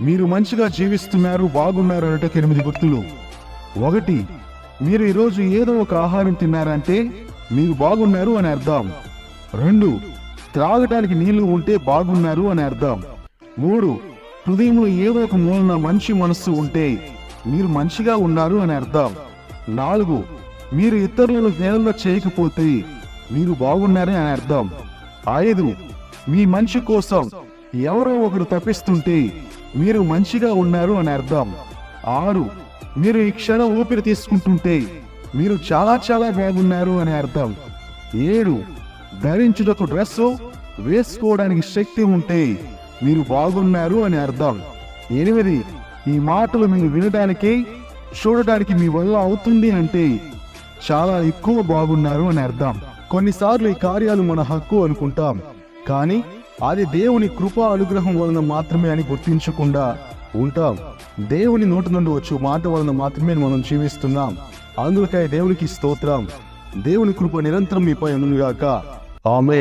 మీరు మంచిగా జీవిస్తున్నారు బాగున్నారు అనటకు ఎనిమిది గుర్తులు. ఒకటి మీరు ఈరోజు ఏదో ఒక ఆహారం తిన్నారంటే మీరు బాగున్నారు అని అర్థం. రెండు త్రాగటానికి నీళ్ళు ఉంటే బాగున్నారు అని అర్థం. మూడు హృదయంలో ఏదో ఒక మూలన మంచి మనస్సు ఉంటే మీరు మంచిగా ఉన్నారు అని అర్థం. నాలుగు మీరు ఇతరులను నేలలో చేయకపోతే మీరు బాగున్నారని అని అర్థం. ఐదు మీ మంచి కోసం ఎవరో ఒకరు తప్పిస్తుంటే మీరు మంచిగా ఉన్నారు అని అర్థం. ఆరు మీరు ఈ క్షణం ఊపిరి తీసుకుంటుంటే మీరు చాలా చాలా బాగున్నారు అని అర్థం. ఏడు ధరించుటకు డ్రెస్ వేసుకోవడానికి శక్తి ఉంటే మీరు బాగున్నారు అని అర్థం. ఎనిమిది ఈ మాటలు మీరు వినడానికి చూడటానికి మీ వల్ల అవుతుంది అంటే చాలా ఎక్కువ బాగున్నారు అని అర్థం. కొన్నిసార్లు ఈ కార్యాలు మన హక్కు అనుకుంటాం. కానీ అది దేవుని కృపా అనుగ్రహం వలన మాత్రమే అని గుర్తించకుండా ఉంటాం. దేవుని నోటి నుండి వచ్చు మాట వలన మాత్రమే మనం జీవిస్తున్నాం. అందుకై దేవునికి స్తోత్రం. దేవుని కృప నిరంతరం మీపై ఉండుగాక ఆమె